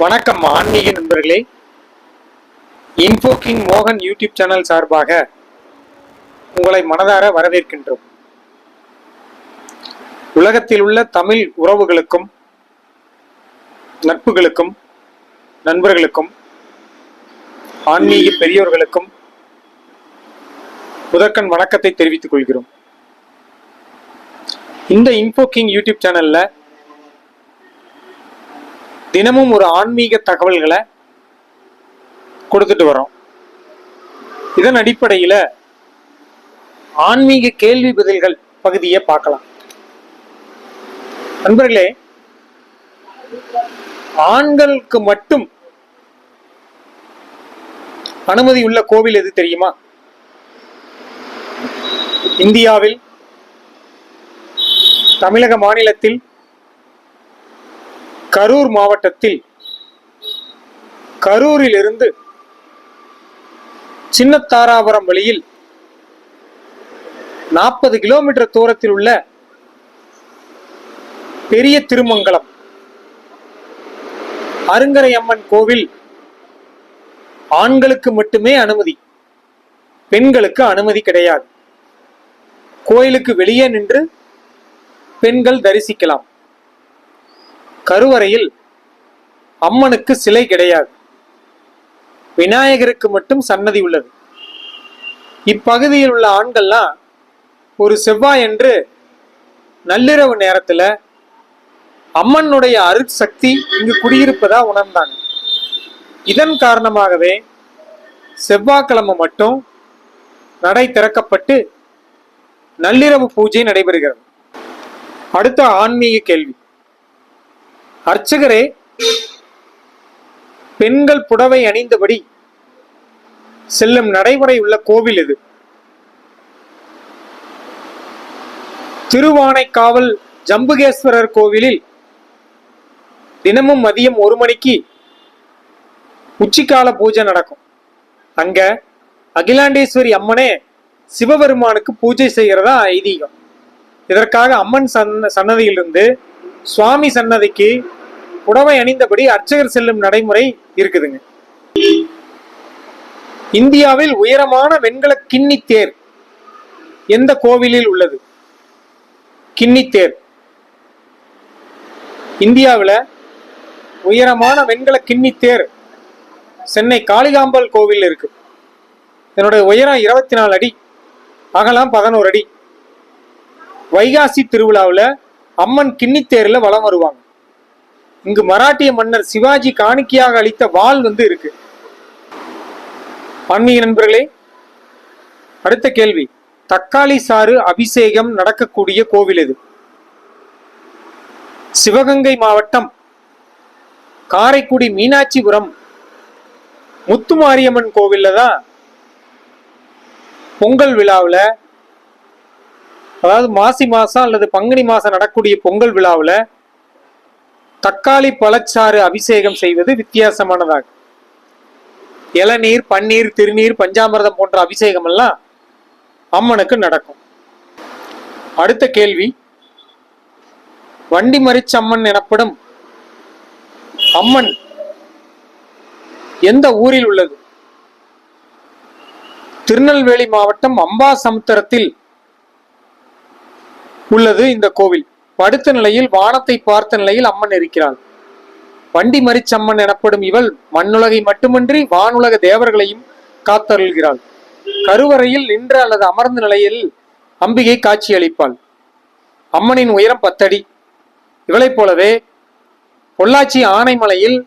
வணக்கம் ஆன்மீக நண்பர்களே. இன்ஃபோ கிங் மோகன் யூடியூப் சேனல் சார்பாக உங்களை மனதார வரவேற்கின்றோம். உலகத்தில் உள்ள தமிழ் உறவுகளுக்கும் நட்புகளுக்கும் நண்பர்களுக்கும் ஆன்மீக பெரியோர்களுக்கும் முதற்கண் வணக்கத்தை தெரிவித்துக் கொள்கிறோம். இந்த இன்ஃபோ கிங் யூடியூப் சேனல்ல தினமும் ஒரு ஆன்மீக தகவல்களை கொடுத்துட்டு வரோம். இதன் அடிப்படையில ஆன்மீக கேள்வி பதில்கள் பகுதியை பார்க்கலாம். நண்பர்களே ஆண்களுக்கு மட்டும் அனுமதி உள்ள கோவில் எது தெரியுமா? இந்தியாவில் தமிழக மாநிலத்தில் கரூர் மாவட்டத்தில் கரூரிலிருந்து சின்னத்தாராபுரம் வழியில் நாற்பது கிலோமீட்டர் தூரத்தில் உள்ள பெரிய திருமங்கலம் அருங்கரை அம்மன் கோவில் ஆண்களுக்கு மட்டுமே அனுமதி பெண்களுக்கு அனுமதி கிடையாது. கோயிலுக்கு வெளியே நின்று பெண்கள் தரிசிக்கலாம். கருவறையில் அம்மனுக்கு சிலை கிடையாது. விநாயகருக்கு மட்டும் சன்னதி உள்ளது. இப்பகுதியில் உள்ள ஆண்கள்லாம் ஒரு செவ்வாய் என்று நள்ளிரவு நேரத்தில் அம்மனுடைய அருட்சக்தி இங்கு குடியிருப்பதா உணர்ந்தாங்க. இதன் காரணமாகவே செவ்வாய்க்கிழமை மட்டும் நடை திறக்கப்பட்டு நள்ளிரவு பூஜை நடைபெறுகிறது. அடுத்த ஆன்மீக கேள்வி. அர்ச்சகரே பெண்கள் புடவை அணிந்தபடி செல்லும் நடைமுறை உள்ள கோவில் இது. திருவானைக்காவல் ஜம்புகேஸ்வரர் கோவிலில் தினமும் மதியம் ஒரு மணிக்கு உச்சிக்கால பூஜை நடக்கும். அங்க அகிலாண்டேஸ்வரி அம்மனே சிவபெருமானுக்கு பூஜை செய்கிறதா ஐதீகம். இதற்காக அம்மன் சன்ன சன்னதியிலிருந்து சுவாமி சன்னதிக்கு புடவை அணிந்தபடி அர்ச்சகர் செல்லும் நடைமுறை இருக்குதுங்க. இந்தியாவில் உயரமான வெண்கல கிண்ணி தேர் எந்த கோவிலில் உள்ளது? கிண்ணி தேர் இந்தியாவில் உயரமான வெண்கல கிண்ணி தேர் சென்னை காளிகாம்பல் கோவில் இருக்கு. இதனுடைய உயரம் இருபத்தி நாலு அடி அகலம் பதினோரு அடி. வைகாசி திருவிழாவில் அம்மன் கிண்ணித்தேரில் வலம் வருவாங்க. இங்கு மராட்டிய மன்னர் சிவாஜி காணிக்கையாக அளித்த வாள் வந்து இருக்கு. ஆன்மீக நண்பர்களே அடுத்த கேள்வி. தக்காளி சாறு அபிஷேகம் நடக்கக்கூடிய கோவில் இது சிவகங்கை மாவட்டம் காரைக்குடி மீனாட்சிபுரம் முத்துமாரியம்மன் கோவில்ல தான் பொங்கல் விழாவில் அதாவது மாசி மாசம் அல்லது பங்குனி மாசம் நடக்கக்கூடிய பொங்கல் விழாவில் தக்காளி பழச்சாறு அபிஷேகம் செய்வது வித்தியாசமானதாகும் இளநீர் பன்னீர் திருநீர் பஞ்சாமிரதம் போன்ற அபிஷேகம் எல்லாம் அம்மனுக்கு நடக்கும். அடுத்த கேள்வி. வண்டி மரிச்சம்மன் எனப்படும் அம்மன் எந்த ஊரில் உள்ளது? திருநெல்வேலி மாவட்டம் அம்பாசமுத்திரத்தில் உள்ளது இந்த கோவில். படுத்த நிலையில் வானத்தை பார்த்த நிலையில் அம்மன் இருக்கிறாள் வண்டி மரிச்சம்மன் எனப்படும் இவள் மண்ணுலகை மட்டுமின்றி வானுலக தேவர்களையும் காத்தருள்கிறாள். கருவறையில் நின்ற அல்லது அமர்ந்த நிலையில் அம்பிகை காட்சியளிப்பாள். அம்மனின் உயரம் பத்தடி. இவளைப் போலவே பொள்ளாச்சி ஆனைமலையில்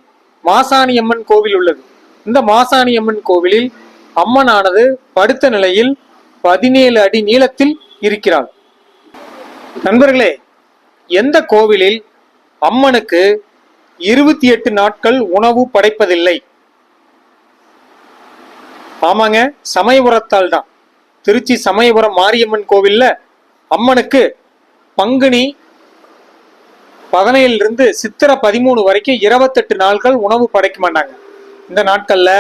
மாசாணியம்மன் கோவில் உள்ளது. இந்த மாசாணியம்மன் கோவிலில் அம்மனானது படுத்த நிலையில் பதினேழு அடி நீளத்தில் இருக்கிறாள். நண்பர்களே எந்த கோவிலில் அம்மனுக்கு இருபத்தி எட்டு நாட்கள் உணவு படைப்பதில்லை? ஆமாங்க சமயபுரத்தால் தான். திருச்சி சமயபுரம் மாரியம்மன் கோவில்ல அம்மனுக்கு பங்குனி பதினேழுல இருந்து சித்திரை பதிமூணு வரைக்கும் இருபத்தெட்டு நாட்கள் உணவு படைக்க மாட்டாங்க. இந்த நாட்கள்ல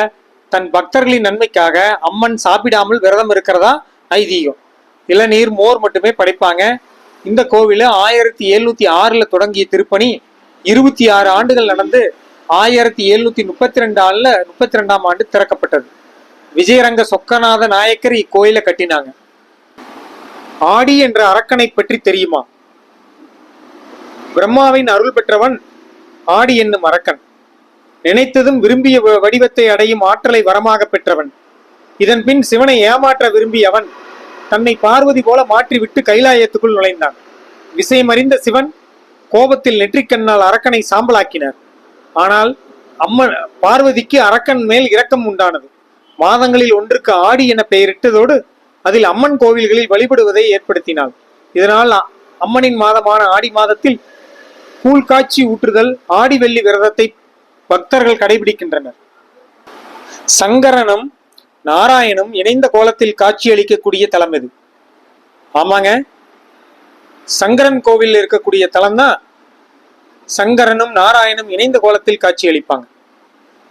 தன் பக்தர்களின் நன்மைக்காக அம்மன் சாப்பிடாமல் விரதம் இருக்கிறதா ஐதீகம். இளநீர் மோர் மட்டுமே படைப்பாங்க. இந்த கோவில் ஆயிரத்தி எழுநூத்தி ஆறுல தொடங்கிய திருப்பணி இருபத்தி ஆறு ஆண்டுகள் நடந்து ஆயிரத்தி எழுநூத்தி முப்பத்தி ரெண்டு ஆண்டுல முப்பத்தி ரெண்டாம் ஆண்டு திறக்கப்பட்டது. விஜயரங்க சொக்கநாத நாயக்கர் இக்கோயிலை கட்டினாங்க. ஆடி என்ற அரக்கனை பற்றி தெரியுமா? பிரம்மாவின் அருள் பெற்றவன் ஆடி என்னும் அரக்கன். நினைத்ததும் விரும்பிய வ- வடிவத்தை அடையும் ஆற்றலை வரமாக பெற்றவன். இதன் பின் சிவனை ஏமாற்ற விரும்பிய அவன் தன்னை பார்வதி போல மாற்றிவிட்டு கைலாயத்துக்குள் நுழைந்தான். விசயமறிந்த சிவன் கோபத்தில் நெற்றிக்கண்ணால் அரக்கனை சாம்பலாக்கினார். ஆனால் அம்மன் பார்வதிக்கு அரக்கன் மேல் இரக்கம் உண்டானது. மாதங்களில் ஒன்றுக்கு ஆடி என பெயரிட்டதோடு அதில் அம்மன் கோவில்களில் வழிபடுவதை ஏற்படுத்தினாள். இதனால் அம்மனின் மாதமான ஆடி மாதத்தில் கூழ் காய்ச்சி ஊற்றுதல் ஆடி வெள்ளி விரதத்தை பக்தர்கள் கடைபிடிக்கின்றனர். சங்கரனும் நாராயணும் இணைந்த கோலத்தில் காட்சியளிக்கக்கூடிய தலம் இது. ஆமாங்க. சங்கரன் கோவில் இருக்கக்கூடிய தலம் தான் சங்கரனும் நாராயணும் இணைந்த கோலத்தில் காட்சியளிப்பாங்க.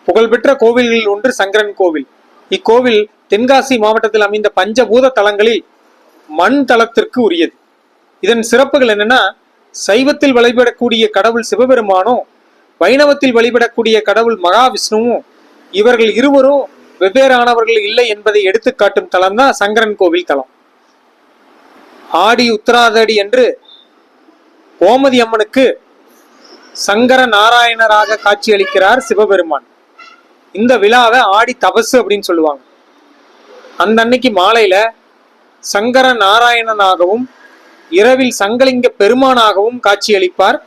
புகழ்பெற்ற கோவில்களில் ஒன்று சங்கரன் கோவில். இக்கோவில் தென்காசி மாவட்டத்தில் அமைந்த பஞ்சபூத தலங்களில் மண் தளத்திற்கு உரியது. இதன் சிறப்புகள் என்னன்னா சைவத்தில் வழிபடக்கூடிய கடவுள் சிவபெருமானும் வைணவத்தில் வழிபடக்கூடிய கடவுள் மகாவிஷ்ணுவும் இவர்கள் இருவரும் வெவ்வேறானவர்கள் இல்லை என்பதை எடுத்துக்காட்டும் தலம் தான் சங்கரன் கோவில் தலம். ஆடி உத்தராதடி என்று கோமதி அம்மனுக்கு சங்கர நாராயணராக காட்சியளிக்கிறார் சிவபெருமான். இந்த விழாவை ஆடி தபசு அப்படின்னு சொல்லுவாங்க. அந்த அன்னைக்கு மாலையில சங்கர நாராயணனாகவும் இரவில் சங்கலிங்க பெருமானாகவும் காட்சியளிப்பார்.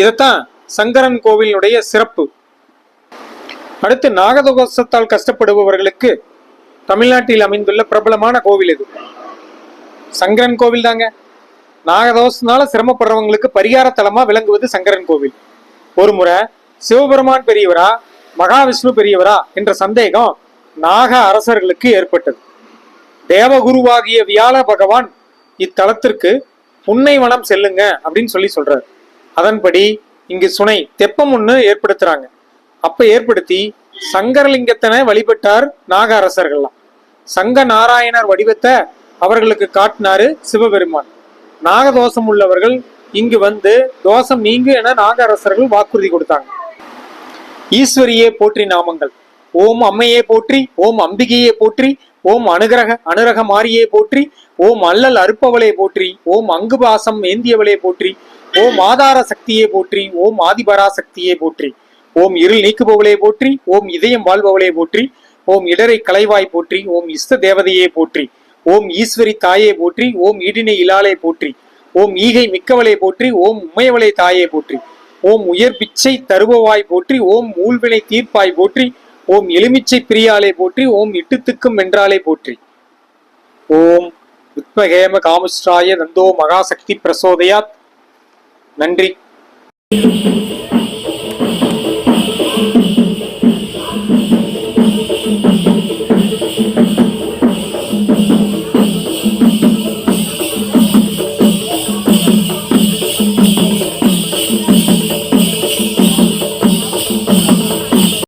இதைத்தான் சங்கரன் கோவிலுடைய சிறப்பு. அடுத்து நாகதோஷத்தால் கஷ்டப்படுபவர்களுக்கு தமிழ்நாட்டில் அமைந்துள்ள பிரபலமான கோவில் இது சங்கரன் கோவில் தாங்க. நாகதோஷனால சிரமப்படுறவங்களுக்கு பரிகார தலமா விளங்குவது சங்கரன் கோவில். ஒரு முறை சிவபெருமான் பெரியவரா மகாவிஷ்ணு பெரியவரா என்ற சந்தேகம் நாக அரசர்களுக்கு ஏற்பட்டது. தேவகுருவாகிய வியாழ பகவான் இத்தலத்திற்கு புன்னை வனம் செல்லுங்க அப்படின்னு சொல்லி சொல்றாரு. அதன்படி இங்கு சுனை தெப்பம் ஒன்று ஏற்படுத்துறாங்க. அப்ப ஏற்படுத்தி சங்கரலிங்கத்தனை வழிபட்டார் நாக அரசர்கள்லாம் சங்க நாராயணர் வடிவத்தை அவர்களுக்கு காட்டினாரு சிவபெருமான். நாகதோஷம் உள்ளவர்கள் இங்கு வந்து தோஷம் நீங்கு என நாக அரசர்கள் வாக்குறுதி கொடுத்தாங்க. ஈஸ்வரியே போற்றி நாமங்கள். ஓம் அம்மையே போற்றி ஓம் அம்பிகையே போற்றி ஓம் அனுகிரக அனுரக மாரியே போற்றி ஓம் அல்லல் அறுப்பவளே போற்றி ஓம் அங்குபாசம் ஏந்தியவளே போற்றி ஓம் ஆதார சக்தியே போற்றி ஓம் ஆதிபராசக்தியே போற்றி. ஓம் இருள் நீக்குபவளே போற்றி ஓம் இதயம் வாழ்பவளே போற்றி ஓம் இடரை கலைவாய் போற்றி ஓம் இஷ்ட தேவதையே போற்றி ஓம் ஈஸ்வரி தாயே போற்றி ஓம் இடினை இலாலே போற்றி ஓம் ஈகை மிக்கவளே போற்றி ஓம் உமையவளே தாயே போற்றி ஓம் உயர் பிச்சை தருபவாய் போற்றி ஓம் ஊழ்வினை தீர்ப்பாய் போற்றி ஓம் எலுமிச்சை பிரியாலே போற்றி ஓம் இட்டுத்துக்கும் வென்றாலே போற்றி ஓம் உத்மகேம காமஸ்ராய நந்தோ மகாசக்தி பிரசோதயாத் நன்றி